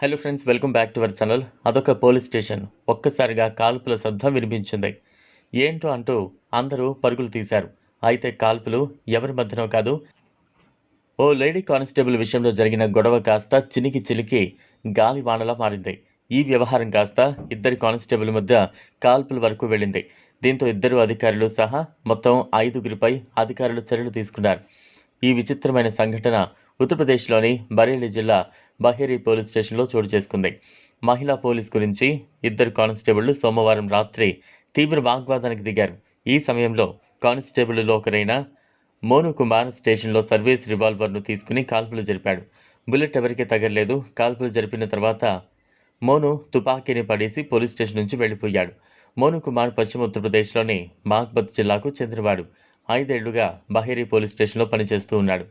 Hello friends welcome back to our channel. అదొక police station. ఒక్కసారిగా కాల్పుల శబ్దం వినిపించింది. ఏంటో అంటూ అందరూ పరుగులు తీశారు. అయితే కాల్పులు ఎవరి మధ్యనో కాదు. ఓ లేడీ కానిస్టేబుల్ విషయంలో జరిగిన గొడవ కాస్త చినికి చిలికి గాలివానలా మారింది. ఈ వ్యవహారం కాస్త ఇద్దరి కానిస్టేబుల్ మధ్య కాల్పుల వరకు వెళ్ళింది. దీంతో ఇద్దరు అధికారులు సహా మొత్తం ఐదుగురిపై అధికారులు చర్యలు తీసుకున్నారు. ఈ విచిత్రమైన సంఘటన ఉత్తరప్రదేశ్లోని బరేలీ జిల్లా బహేరీ పోలీస్ స్టేషన్లో చోటు చేసుకుంది. మహిళా పోలీస్ గురించి ఇద్దరు కానిస్టేబుళ్ళు సోమవారం రాత్రి తీవ్ర వాగ్వాదానికి దిగారు. ఈ సమయంలో కానిస్టేబుల్లో ఒకరైన మోను కుమార్ స్టేషన్లో సర్వీస్ రివాల్వర్ను తీసుకుని కాల్పులు జరిపాడు. బుల్లెట్ ఎవరికీ తగరలేదు కాల్పులు జరిపిన తర్వాత మోను తుపాకీని పడేసి పోలీస్ స్టేషన్ నుంచి వెళ్ళిపోయాడు. మోను కుమార్ పశ్చిమ ఉత్తరప్రదేశ్లోని మాగ్బత్ జిల్లాకు చెందినవాడు. ఐదేళ్ళుగా బహేరీ పోలీస్ స్టేషన్లో పనిచేస్తూ ఉన్నాడు.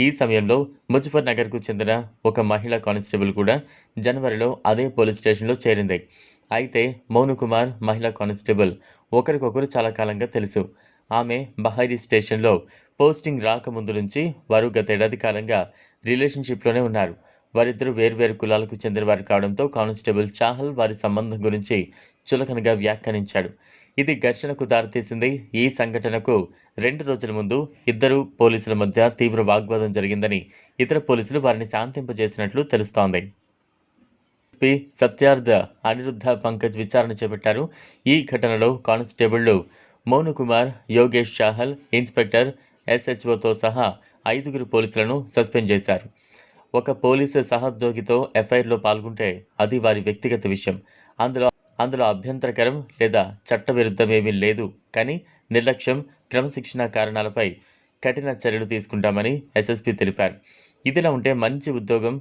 ఈ సమయంలో ముజఫర్ నగర్కు చెందిన ఒక మహిళా కానిస్టేబుల్ కూడా జనవరిలో అదే పోలీస్ స్టేషన్లో చేరింది. అయితే మౌను కుమార్ మహిళా కానిస్టేబుల్ ఒకరికొకరు చాలా కాలంగా తెలుసు. ఆమె బహారీ స్టేషన్లో పోస్టింగ్ రాకముందు నుంచి వారు గతేడాది కాలంగా రిలేషన్షిప్లోనే ఉన్నారు. వారిద్దరూ వేర్వేరు కులాలకు చెందిన వారు కావడంతో కానిస్టేబుల్ చాహల్ వారి సంబంధం గురించి చులకనగా వ్యాఖ్యానించాడు. ఇది ఘర్షణకు దారితీసింది. ఈ సంఘటనకు రెండు రోజుల ముందు ఇద్దరు పోలీసుల మధ్య తీవ్ర వాగ్వాదం జరిగిందని ఇతర పోలీసులు వారిని శాంతింపజేసినట్లు తెలుస్తోంది. ఎస్పీ సత్యార్థ అనిరుద్ధ పంకజ్ విచారణ చేపట్టారు. ఈ ఘటనలో కానిస్టేబుళ్ళు మోను కుమార్ యోగేష్ చాహల్ ఇన్స్పెక్టర్ ఎస్హెచ్ఓతో సహా ఐదుగురు పోలీసులను సస్పెండ్ చేశారు. ఒక పోలీసు సహోద్యోగితో ఎఫ్ఐఆర్లో పాల్గొంటే అది వారి వ్యక్తిగత విషయం. అందులో అందులో అభ్యంతరకరం లేదా చట్టవిరుద్ధమేమీ లేదు. కానీ నిర్లక్ష్యం క్రమశిక్షణ కారణాలపై కఠిన చర్యలు తీసుకుంటామని ఎస్ఎస్పీ తెలిపారు. ఇదిలా ఉంటే మంచి ఉద్యోగం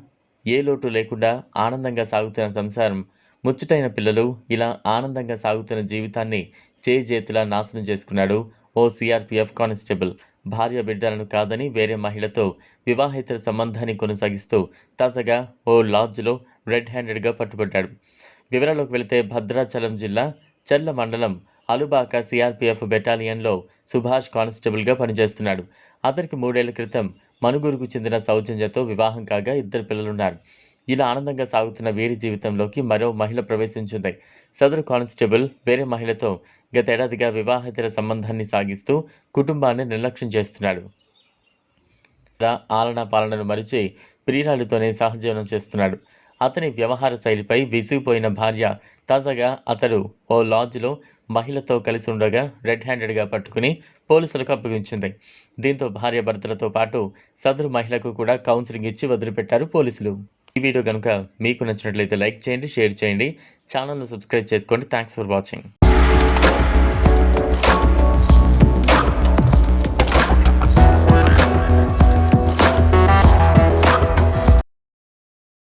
ఏ లోటు లేకుండా ఆనందంగా సాగుతున్న సంసారం ముచ్చటైన పిల్లలు ఇలా ఆనందంగా సాగుతున్న జీవితాన్ని చేజేతులా నాశనం చేసుకున్నాడు ఓ సిఆర్పిఎఫ్ కానిస్టేబుల్. భార్య బిడ్డలను కాదని వేరే మహిళతో వివాహేతర సంబంధాన్ని కొనసాగిస్తూ తాజాగా ఓ లాడ్జ్లో రెడ్ హ్యాండెడ్గా పట్టుబడ్డాడు. వివరాలకు వెళితే భద్రాచలం జిల్లా చెర్ల మండలం అలుబాక సిఆర్పిఎఫ్ బెటాలియన్లో సుభాష్ కానిస్టేబుల్గా పనిచేస్తున్నాడు. అతనికి మూడేళ్ళ క్రితం మనుగురుకు చెందిన సౌజన్యతో వివాహం కాగా ఇద్దరు పిల్లలున్నారు. ఇలా ఆనందంగా సాగుతున్న వీరి జీవితంలోకి మరో మహిళ ప్రవేశించింది. సదరు కానిస్టేబుల్ వేరే మహిళతో గతేడాదిగా వివాహేతర సంబంధాన్ని సాగిస్తూ కుటుంబాన్ని నిర్లక్ష్యం చేస్తున్నాడు. ఆలన ఆలనా పాలనను మరిచి ప్రియురాలితోనే సహజీవనం చేస్తున్నాడు. అతని వ్యవహార శైలిపై విసిగిపోయిన భార్య తాజాగా అతడు ఓ లాడ్జ్లో మహిళతో కలిసి ఉండగా రెడ్ హ్యాండెడ్గా పట్టుకుని పోలీసులకు అప్పగించింది. దీంతో భార్య భర్తలతో పాటు సదరు మహిళకు కూడా కౌన్సిలింగ్ ఇచ్చి వదిలిపెట్టారు పోలీసులు. ఈ వీడియో కనుక మీకు నచ్చినట్లయితే లైక్ చేయండి షేర్ చేయండి. ఛానల్ను సబ్స్క్రైబ్ చేసుకోండి. Thanks for watching.